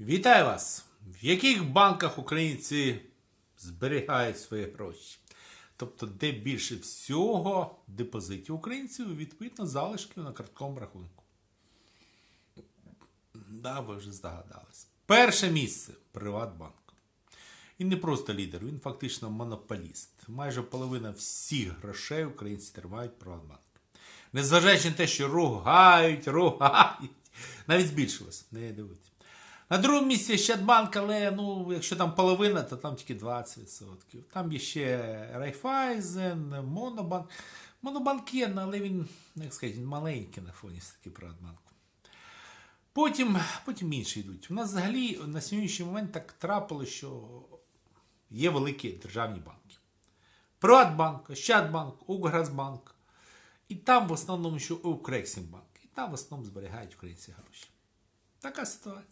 Вітаю вас! В яких банках українці зберігають свої гроші? Тобто, де більше всього депозитів українців, відповідно, залишків на картковому рахунку. Да, ви вже здогадались. Перше місце Приватбанк. Він не просто лідер, він фактично монополіст. Майже половина всіх грошей українці тримають в Приватбанку. Незважаючи на те, що ругають, ругають, навіть збільшилось, не дивіться. На другому місці Щадбанк, але ну, якщо там половина, то там тільки 20%. Там є ще Райфайзен, Монобанк. Монобанк є, але він, як сказати, маленький на фоні все-таки Приватбанку. Потім, потім інші йдуть. У нас взагалі на сьогоднішній момент так трапило, що є великі державні банки. Приватбанк, Щадбанк, Укргазбанк. І там в основному що Укрексімбанк. І там в основному зберігають українці гроші. Така ситуація.